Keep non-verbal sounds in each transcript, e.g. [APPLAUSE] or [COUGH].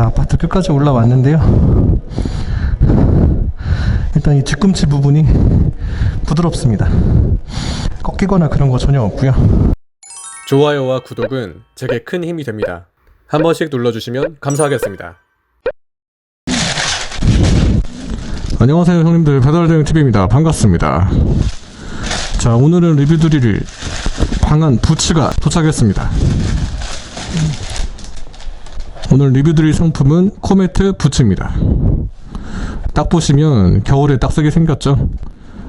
자 아파트 끝까지 올라왔는데요. 일단 이 뒤꿈치 부분이 부드럽습니다. 꺾이거나 그런 거 전혀 없고요. 좋아요와 구독은 제게 큰 힘이 됩니다. 한 번씩 눌러주시면 감사하겠습니다. 안녕하세요 형님들. 배달대행 TV입니다. 반갑습니다. 자 오늘은 리뷰 드릴 방안 부츠가 도착했습니다 오늘 리뷰 드릴 상품은 코메트 부츠입니다. 딱 보시면 겨울에 딱 쓰게 생겼죠?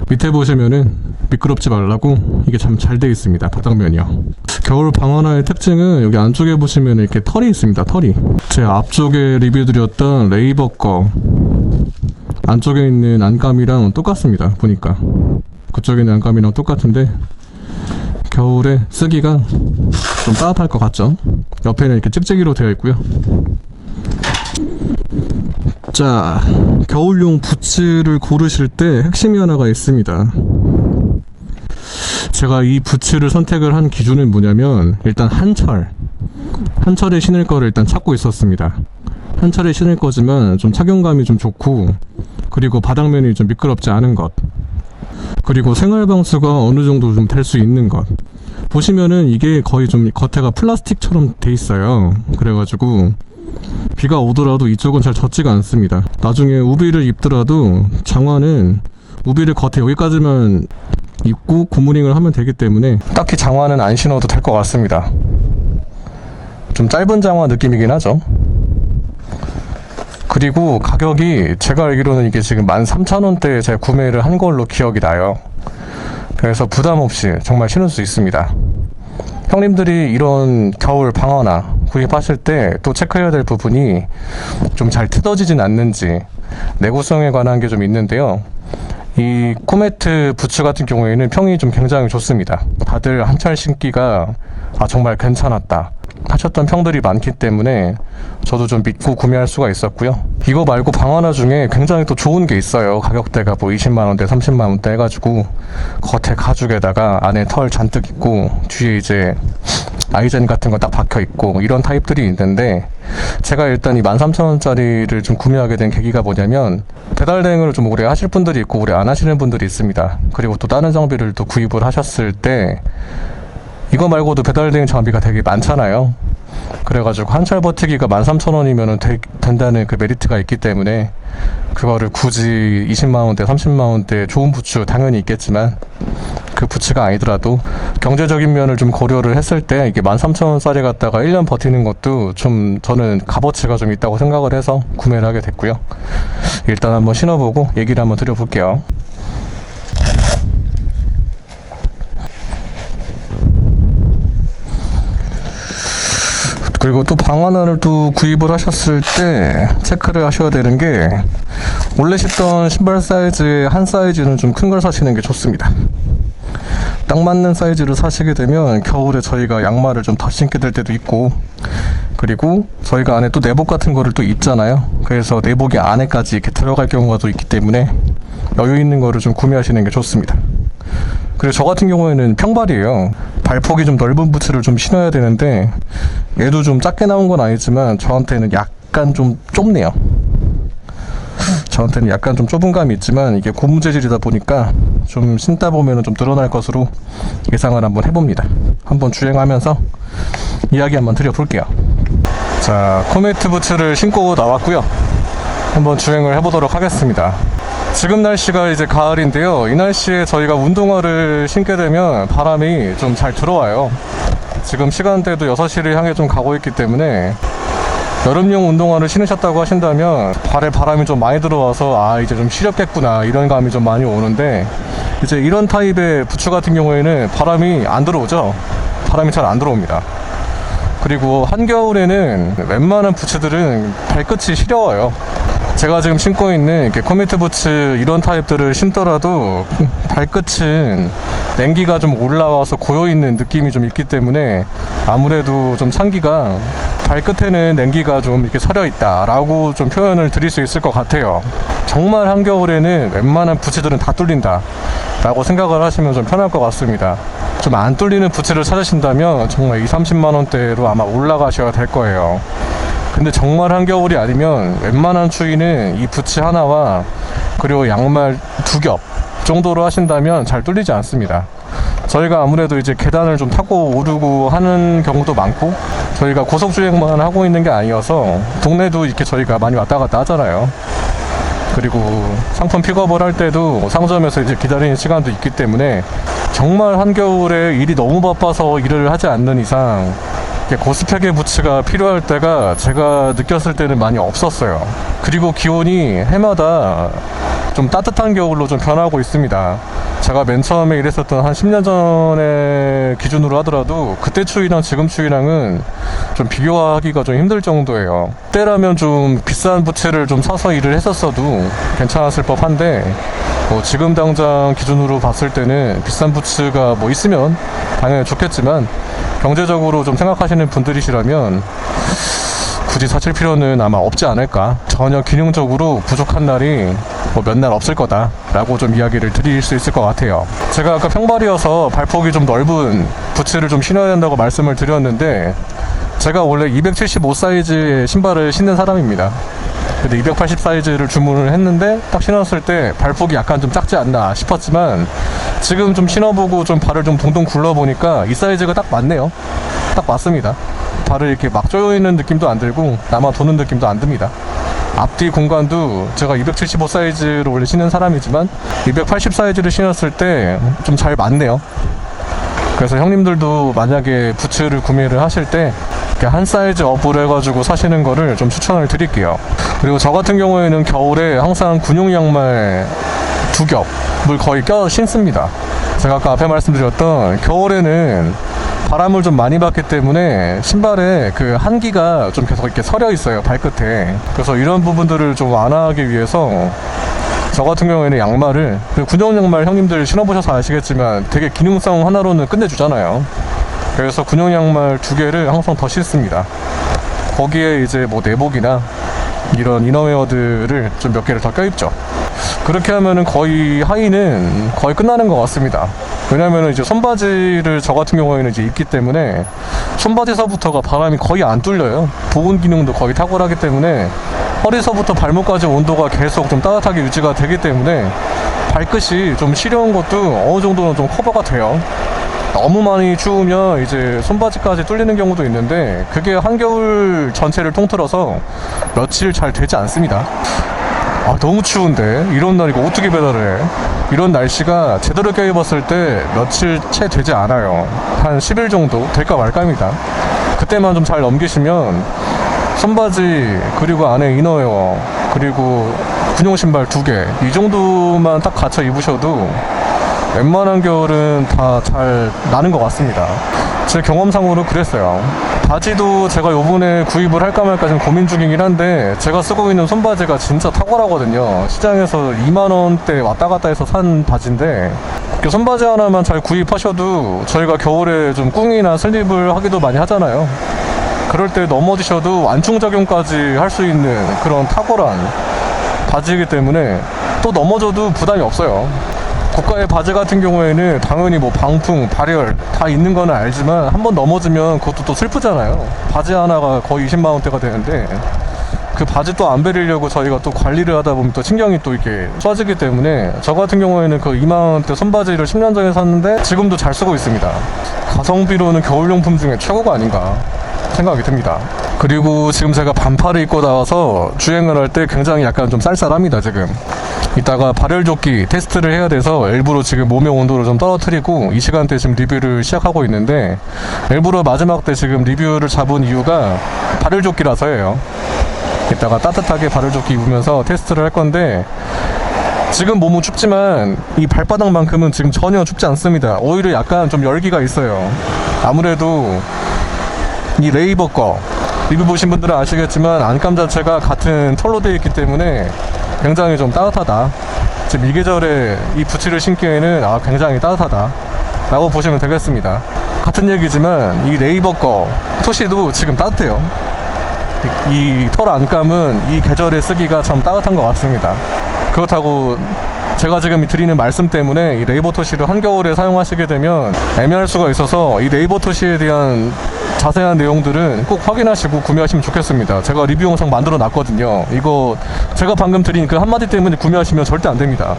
밑에 보시면은 미끄럽지 말라고 이게 참 잘 되어 있습니다 바닥면이요. 겨울 방어나의 특징은 여기 안쪽에 보시면 이렇게 털이 있습니다 털이. 제 앞쪽에 리뷰 드렸던 레이버 거. 안쪽에 있는 안감이랑 똑같습니다 보니까. 그쪽에 있는 안감이랑 똑같은데 겨울에 쓰기가 좀 따뜻할 것 같죠 옆에는 이렇게 찍찍이로 되어 있고요. 자 겨울용 부츠를 고르실 때 핵심이 하나가 있습니다. 제가 이 부츠를 선택을 한 기준은 뭐냐면 일단 한철. 한철에 신을 거를 일단 찾고 있었습니다. 한철에 신을 거지만 좀 착용감이 좀 좋고 그리고 바닥면이 좀 미끄럽지 않은 것 그리고 생활 방수가 어느 정도 좀 될 수 있는 것. 보시면은 이게 거의 좀 겉에가 플라스틱처럼 돼 있어요. 그래가지고 비가 오더라도 이쪽은 잘 젖지가 않습니다. 나중에 우비를 입더라도 장화는 우비를 겉에 여기까지만 입고 굿모닝을 하면 되기 때문에 딱히 장화는 안 신어도 될 것 같습니다. 좀 짧은 장화 느낌이긴 하죠 그리고 가격이 제가 알기로는 이게 지금 13,000원대에 제가 구매를 한 걸로 기억이 나요. 그래서 부담 없이 정말 신을 수 있습니다. 형님들이 이런 겨울 방어나 구입하실 때 또 체크해야 될 부분이 좀 잘 뜯어지진 않는지 내구성에 관한 게 좀 있는데요. 이 코메트 부츠 같은 경우에는 평이 좀 굉장히 좋습니다. 다들 한철 신기가 아 정말 괜찮았다 하셨던 평들이 많기 때문에 저도 좀 믿고 구매할 수가 있었고요. 이거 말고 방 하나 중에 굉장히 또 좋은 게 있어요. 가격대가 뭐 20만 원대, 30만 원대 해가지고 겉에 가죽에다가 안에 털 잔뜩 있고 뒤에 이제 아이젠 같은 거 딱 박혀 있고 이런 타입들이 있는데 제가 일단 이 13,000원짜리를 좀 구매하게 된 계기가 뭐냐면 배달 대행을 좀 오래 하실 분들이 있고 오래 안 하시는 분들이 있습니다. 그리고 또 다른 장비를 또 구입을 하셨을 때 이거 말고도 배달 대행 장비가 되게 많잖아요. 그래가지고 한철 버티기가 13,000원이면 된다는 그 메리트가 있기 때문에 그거를 굳이 20만원대, 30만원대 좋은 부츠 당연히 있겠지만 그 부츠가 아니더라도 경제적인 면을 좀 고려를 했을 때 이게 13,000원짜리 갖다가 1년 버티는 것도 좀 저는 값어치가 좀 있다고 생각을 해서 구매를 하게 됐고요. 일단 한번 신어보고 얘기를 한번 드려볼게요. 그리고 또방 하나를 또 구입을 하셨을 때 체크를 하셔야 되는 게 원래 신던 신발 사이즈의 한 사이즈는 좀 큰 걸 사시는 게 좋습니다. 딱 맞는 사이즈를 사시게 되면 겨울에 저희가 양말을 좀 더 신게 될 때도 있고 그리고 저희가 안에 또 내복 같은 거를 또 입잖아요. 그래서 내복이 안에까지 이렇게 들어갈 경우가 또 있기 때문에 여유 있는 거를 좀 구매하시는 게 좋습니다. 그리고 저 같은 경우에는 평발이에요. 발폭이 좀 넓은 부츠를 좀 신어야 되는데 얘도 좀 작게 나온 건 아니지만 저한테는 약간 좀 좁네요. 저한테는 약간 좀 좁은 감이 있지만 이게 고무 재질이다 보니까 좀 신다 보면은 좀 늘어날 것으로 예상을 한번 해봅니다. 한번 주행하면서 이야기 한번 드려볼게요. 자, 코메트 부츠를 신고 나왔고요. 한번 주행을 해보도록 하겠습니다. 지금 날씨가 이제 가을인데요. 이 날씨에 저희가 운동화를 신게 되면 바람이 좀 잘 들어와요. 지금 시간대도 6시를 향해 좀 가고 있기 때문에 여름용 운동화를 신으셨다고 하신다면 발에 바람이 좀 많이 들어와서 아 이제 좀 시렵겠구나 이런 감이 좀 많이 오는데 이제 이런 타입의 부츠 같은 경우에는 바람이 안 들어오죠. 바람이 잘 안 들어옵니다. 그리고 한겨울에는 웬만한 부츠들은 발끝이 시려워요. 제가 지금 신고 있는 이렇게 커미트 부츠 이런 타입들을 신더라도 발끝은 냉기가 좀 올라와서 고여 있는 느낌이 좀 있기 때문에 아무래도 좀 찬기가 발끝에는 냉기가 좀 이렇게 서려 있다라고 좀 표현을 드릴 수 있을 것 같아요. 정말 한겨울에는 웬만한 부츠들은 다 뚫린다. 라고 생각을 하시면 좀 편할 것 같습니다. 좀 안 뚫리는 부츠를 찾으신다면 정말 2, 30만 원대로 아마 올라가셔야 될 거예요. 근데 정말 한겨울이 아니면 웬만한 추위는 이 부츠 하나와 그리고 양말 두 겹 정도로 하신다면 잘 뚫리지 않습니다. 저희가 아무래도 이제 계단을 좀 타고 오르고 하는 경우도 많고 저희가 고속주행만 하고 있는 게 아니어서 동네도 이렇게 저희가 많이 왔다 갔다 하잖아요. 그리고 상품 픽업을 할 때도 상점에서 이제 기다리는 시간도 있기 때문에 정말 한겨울에 일이 너무 바빠서 일을 하지 않는 이상 고스펙의 부츠가 필요할 때가 제가 느꼈을 때는 많이 없었어요. 그리고 기온이 해마다 좀 따뜻한 겨울로 좀 변하고 있습니다. 제가 맨 처음에 일했었던 한 10년 전에 기준으로 하더라도 그때 추위랑 지금 추위랑은 좀 비교하기가 좀 힘들 정도예요. 때라면 좀 비싼 부채를 좀 사서 일을 했었어도 괜찮았을 법한데 뭐 지금 당장 기준으로 봤을 때는 비싼 부츠가 뭐 있으면 당연히 좋겠지만 경제적으로 좀 생각하시는 분들이시라면 굳이 사실 필요는 아마 없지 않을까. 전혀 기능적으로 부족한 날이 뭐 몇 날 없을 거다라고 좀 이야기를 드릴 수 있을 것 같아요. 제가 아까 평발이어서 발폭이 좀 넓은 부츠를 좀 신어야 된다고 말씀을 드렸는데 제가 원래 275 사이즈의 신발을 신는 사람입니다. 근데 280 사이즈를 주문을 했는데 딱 신었을 때 발폭이 약간 좀 작지 않나 싶었지만 지금 좀 신어보고 좀 발을 좀 동동 굴러보니까 이 사이즈가 딱 맞네요. 딱 맞습니다. 발을 이렇게 막 조여있는 느낌도 안 들고 남아 도는 느낌도 안 듭니다. 앞뒤 공간도 제가 275 사이즈로 원래 신는 사람이지만 280 사이즈를 신었을 때 좀 잘 맞네요. 그래서 형님들도 만약에 부츠를 구매를 하실 때 한 사이즈 업을 해가지고 사시는 거를 좀 추천을 드릴게요. 그리고 저 같은 경우에는 겨울에 항상 군용 양말 두 겹을 거의 껴 신습니다. 제가 아까 앞에 말씀드렸던 겨울에는 바람을 좀 많이 받기 때문에 신발에 그 한기가 좀 계속 이렇게 서려 있어요 발끝에. 그래서 이런 부분들을 좀 완화하기 위해서 저 같은 경우에는 양말을 그 군용 양말 형님들 신어보셔서 아시겠지만 되게 기능성 하나로는 끝내주잖아요. 그래서 군용 양말 두 개를 항상 더 신습니다. 거기에 이제 뭐 내복이나 이런 이너웨어들을 좀 몇 개를 더 껴입죠. 그렇게 하면은 거의 하의는 거의 끝나는 것 같습니다. 왜냐면은 이제 손바지를 저 같은 경우에는 이제 입기 때문에 손바지서부터가 바람이 거의 안 뚫려요. 보온 기능도 거의 탁월하기 때문에 허리서부터 발목까지 온도가 계속 좀 따뜻하게 유지가 되기 때문에 발끝이 좀 시려운 것도 어느 정도는 좀 커버가 돼요. 너무 많이 추우면 이제 손바지까지 뚫리는 경우도 있는데 그게 한겨울 전체를 통틀어서 며칠 잘 되지 않습니다. 아 너무 추운데 이런 날 이거 어떻게 배달을 해? 이런 날씨가 제대로 껴입었을 때 며칠 채 되지 않아요. 한 10일 정도 될까 말까입니다. 그때만 좀 잘 넘기시면 손바지 그리고 안에 이너웨어 그리고 군용 신발 두 개 이 정도만 딱 갖춰 입으셔도 웬만한 겨울은 다 잘 나는 것 같습니다. 제 경험상으로 그랬어요. 바지도 제가 요번에 구입을 할까 말까 지금 고민 중이긴 한데 제가 쓰고 있는 손바지가 진짜 탁월하거든요. 시장에서 2만원대 왔다 갔다 해서 산 바지인데 손바지 하나만 잘 구입하셔도 저희가 겨울에 좀 꿍이나 슬립을 하기도 많이 하잖아요. 그럴 때 넘어지셔도 완충작용까지 할 수 있는 그런 탁월한 바지이기 때문에 또 넘어져도 부담이 없어요. 고가의 바지 같은 경우에는 당연히 뭐 방풍, 발열 다 있는 거는 알지만 한 번 넘어지면 그것도 또 슬프잖아요. 바지 하나가 거의 20만 원대가 되는데 그 바지 또 안 베리려고 저희가 또 관리를 하다 보면 또 신경이 또 이렇게 쏴지기 때문에 저 같은 경우에는 그 2만 원대 손바지를 10년 전에 샀는데 지금도 잘 쓰고 있습니다. 가성비로는 겨울용품 중에 최고가 아닌가 생각이 듭니다. 그리고 지금 제가 반팔을 입고 나와서 주행을 할 때 굉장히 약간 좀 쌀쌀합니다, 지금. 이따가 발열조끼 테스트를 해야 돼서 일부러 지금 몸의 온도를 좀 떨어뜨리고 이 시간대 지금 리뷰를 시작하고 있는데 일부러 마지막 때 지금 리뷰를 잡은 이유가 발열조끼라서예요. 이따가 따뜻하게 발열조끼 입으면서 테스트를 할 건데 지금 몸은 춥지만 이 발바닥만큼은 지금 전혀 춥지 않습니다. 오히려 약간 좀 열기가 있어요. 아무래도 이 레이버 거 리뷰 보신 분들은 아시겠지만 안감 자체가 같은 털로 되어 있기 때문에 굉장히 좀 따뜻하다. 지금 이 계절에 이 부츠를 신기에는 아 굉장히 따뜻하다. 라고 보시면 되겠습니다. 같은 얘기지만 이 레이버 거 토시도 지금 따뜻해요. 이 털 안감은 이 계절에 쓰기가 참 따뜻한 것 같습니다. 그렇다고 제가 지금 드리는 말씀 때문에 이 네이버 토시를 한겨울에 사용하시게 되면 애매할 수가 있어서 이 네이버 토시에 대한 자세한 내용들은 꼭 확인하시고 구매하시면 좋겠습니다. 제가 리뷰 영상 만들어 놨거든요. 이거 제가 방금 드린 그 한마디 때문에 구매하시면 절대 안 됩니다.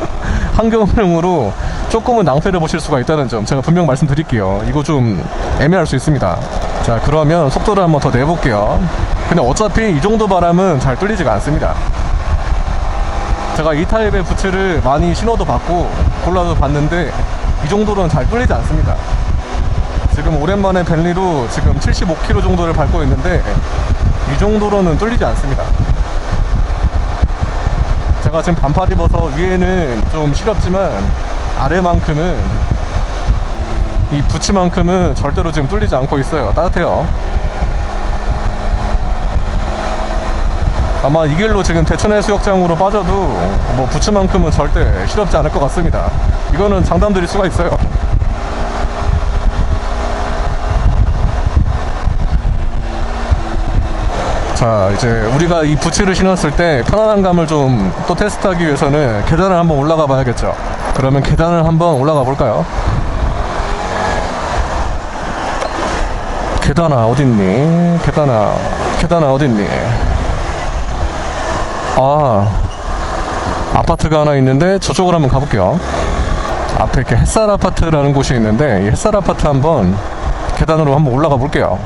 [LAUGHS] 한겨울용으로 조금은 낭패를 보실 수가 있다는 점 제가 분명 말씀드릴게요. 이거 좀 애매할 수 있습니다. 자, 그러면 속도를 한번 더 내볼게요. 근데 어차피 이 정도 바람은 잘 뚫리지가 않습니다. 제가 이 타입의 부츠를 많이 신어도 봤고 골라도 봤는데 이 정도로는 잘 뚫리지 않습니다. 지금 오랜만에 벤리로 지금 75km 정도를 밟고 있는데 이 정도로는 뚫리지 않습니다. 제가 지금 반팔 입어서 위에는 좀 시렵지만 아래만큼은 이 부츠만큼은 절대로 지금 뚫리지 않고 있어요. 따뜻해요. 아마 이 길로 지금 대천 해 수욕장으로 빠져도 뭐 부츠만큼은 절대 시렵지 않을 것 같습니다. 이거는 장담 드릴 수가 있어요. 자 이제 우리가 이 부츠를 신었을 때 편안한 감을 좀 또 테스트하기 위해서는 계단을 한번 올라가 봐야겠죠 그러면 계단을 한번 올라가 볼까요 계단아 어딨니 계단아 계단아 어딨니 아 아파트가 하나 있는데 저쪽으로 한번 가볼게요. 앞에 이렇게 햇살 아파트라는 곳이 있는데 이 햇살 아파트 한번 계단으로 한번 올라가 볼게요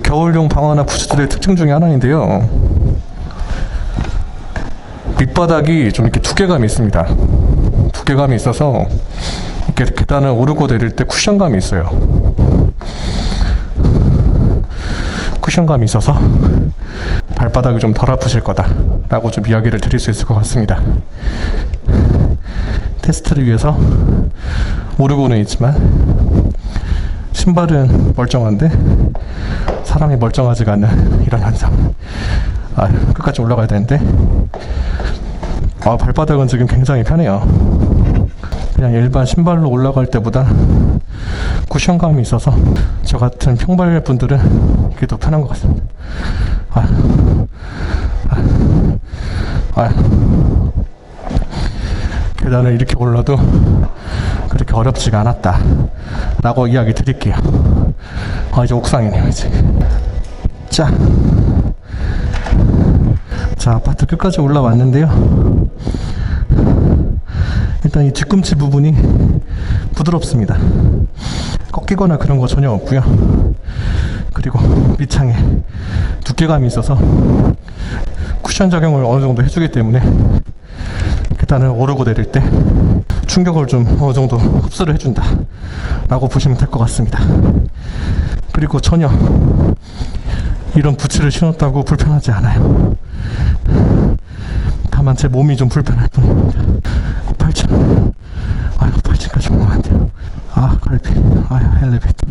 겨울용 방어나 부츠들의 특징 중에 하나인데요. 밑바닥이 좀 이렇게 두께감이 있습니다. 두께감이 있어서 이렇게 계단을 오르고 내릴 때 쿠션감이 있어요. 쿠션감이 있어서 발바닥이 좀 덜 아프실 거다라고 좀 이야기를 드릴 수 있을 것 같습니다. 테스트를 위해서 오르고는 있지만 신발은 멀쩡한데 사람이 멀쩡하지가 않는 [LAUGHS] 이런 현상. 아, 끝까지 올라가야 되는데. 아, 발바닥은 지금 굉장히 편해요. 그냥 일반 신발로 올라갈 때보다 쿠션감이 있어서 저 같은 평발 분들은 이게 더 편한 것 같습니다. 아, 아, 아. 계단을 이렇게 올라도 그렇게 어렵지가 않았다. 라고 이야기 드릴게요. 아, 이제 옥상이네요, 이제. 자. 자, 아파트 끝까지 올라왔는데요. 일단 이 뒤꿈치 부분이 부드럽습니다. 꺾이거나 그런 거 전혀 없고요. 그리고 밑창에 두께감이 있어서 쿠션 작용을 어느 정도 해주기 때문에 계단을 오르고 내릴 때 충격을 좀 어느 정도 흡수를 해준다 라고 보시면 될 것 같습니다. 그리고 전혀 이런 부츠를 신었다고 불편하지 않아요. 다만 제 몸이 좀 불편할 뿐입니다. 8층 아유 8층까지 오면 안 돼요. 아 갈비 아유 엘리베이터.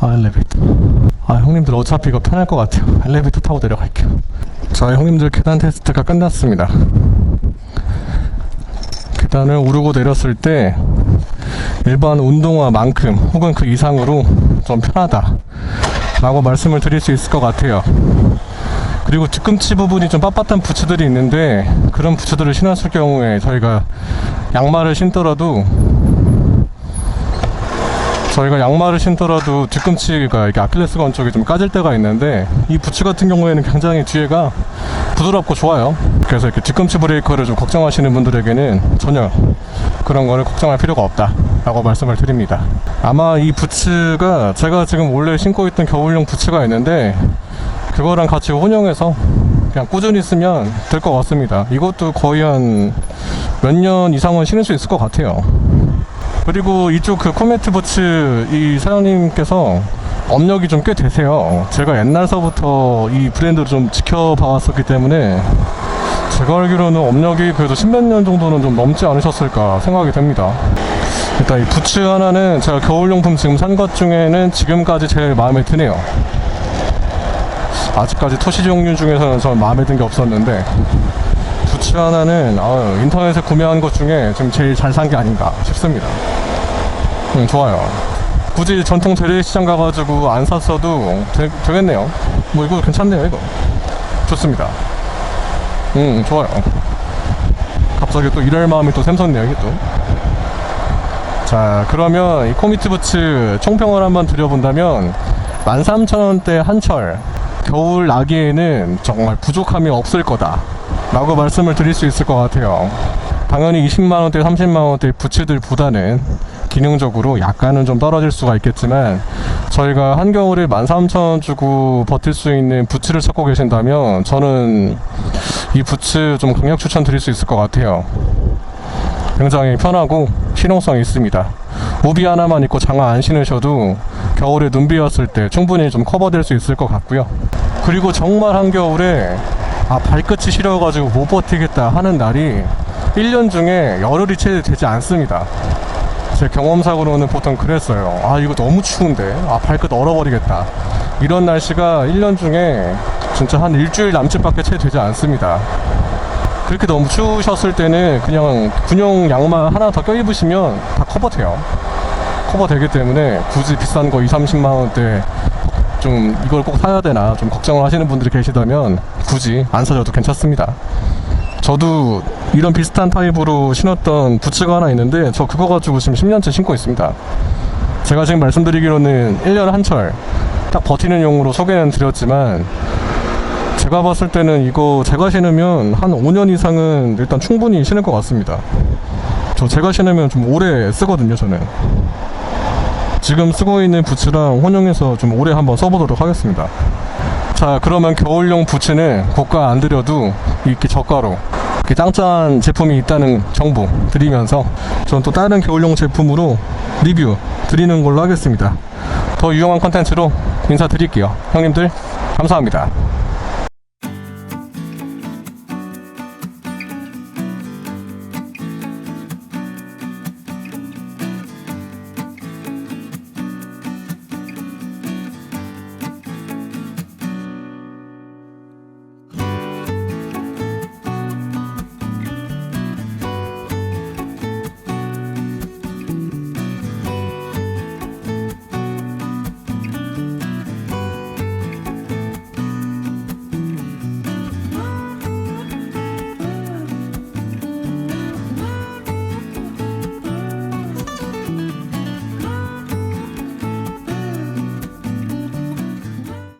아 엘리베이터. 아 형님들 어차피 이거 편할 것 같아요. 엘리베이터 타고 내려갈게요. 자 형님들 계단 테스트가 끝났습니다 계단을 오르고 내렸을 때 일반 운동화만큼 혹은 그 이상으로 좀 편하다 라고 말씀을 드릴 수 있을 것 같아요. 그리고 뒤꿈치 부분이 좀 빳빳한 부츠들이 있는데 그런 부츠들을 신었을 경우에 저희가 양말을 신더라도 저희가 양말을 신더라도 뒤꿈치가 이렇게 아킬레스건 쪽이 좀 까질 때가 있는데 이 부츠 같은 경우에는 굉장히 뒤에가 부드럽고 좋아요. 그래서 이렇게 뒤꿈치 브레이커를 좀 걱정하시는 분들에게는 전혀 그런 거를 걱정할 필요가 없다라고 말씀을 드립니다. 아마 이 부츠가 제가 지금 원래 신고 있던 겨울용 부츠가 있는데 그거랑 같이 혼용해서 그냥 꾸준히 쓰면 될 것 같습니다. 이것도 거의 한 몇 년 이상은 신을 수 있을 것 같아요. 그리고 이쪽 그 코메트 부츠 이 사장님께서 업력이 좀 꽤 되세요. 제가 옛날서부터 이 브랜드를 좀 지켜봐 왔었기 때문에 제가 알기로는 업력이 그래도 십몇 년 정도는 좀 넘지 않으셨을까 생각이 됩니다. 일단 이 부츠 하나는 제가 겨울용품 지금 산 것 중에는 지금까지 제일 마음에 드네요. 아직까지 토시 종류 중에서는 전 마음에 든 게 없었는데 부츠 하나는 어, 인터넷에 구매한 것 중에 지금 제일 잘 산 게 아닌가 싶습니다. 음, 좋아요. 굳이 전통 재래시장 가가지고 안 샀어도 되, 되겠네요. 뭐 이거 괜찮네요, 이거. 좋습니다. 음, 좋아요. 갑자기 또 이럴 마음이 또 샘솟네요, 이게 또. 자, 그러면 이 코미트 부츠 총평을 한번 드려본다면 13,000원대 한철 겨울 나기에는 정말 부족함이 없을 거다 라고 말씀을 드릴 수 있을 것 같아요 당연히 20만원대 30만원대 부츠들보다는 기능적으로 약간은 좀 떨어질 수가 있겠지만 저희가 한겨울에 13,000원 주고 버틸 수 있는 부츠를 찾고 계신다면 저는 이 부츠 좀 강력 추천드릴 수 있을 것 같아요 굉장히 편하고 실용성이 있습니다. 우비 하나만 입고 장화 안 신으셔도 겨울에 눈 비왔을 때 충분히 좀 커버될 수 있을 것 같고요. 그리고 정말 한겨울에 아 발끝이 시려가지고 못 버티겠다 하는 날이 1년 중에 열흘이 채 되지 않습니다. 제 경험상으로는 보통 그랬어요. 아 이거 너무 추운데 아 발끝 얼어버리겠다. 이런 날씨가 1년 중에 진짜 한 일주일 남짓밖에 채 되지 않습니다. 그렇게 너무 추우셨을 때는 그냥 군용 양말 하나 더 껴입으시면 다 커버돼요. 커버되기 때문에 굳이 비싼 거 2, 30만 원대 좀 이걸 꼭 사야 되나 좀 걱정을 하시는 분들이 계시다면 굳이 안 사셔도 괜찮습니다. 저도 이런 비슷한 타입으로 신었던 부츠가 하나 있는데 저 그거 가지고 지금 10년째 신고 있습니다. 제가 지금 말씀드리기로는 1년 한 철 딱 버티는 용으로 소개는 드렸지만 제가 봤을 때는 이거 제가 신으면 한 5년 이상은 일단 충분히 신을 것 같습니다. 저 제가 신으면 좀 오래 쓰거든요, 저는. 지금 쓰고 있는 부츠랑 혼용해서 좀 오래 한번 써보도록 하겠습니다. 자, 그러면 겨울용 부츠는 고가 안 들여도 이렇게 저가로 이렇게 짱짱한 제품이 있다는 정보 드리면서 전또 다른 겨울용 제품으로 리뷰 드리는 걸로 하겠습니다. 더 유용한 컨텐츠로 인사드릴게요. 형님들, 감사합니다.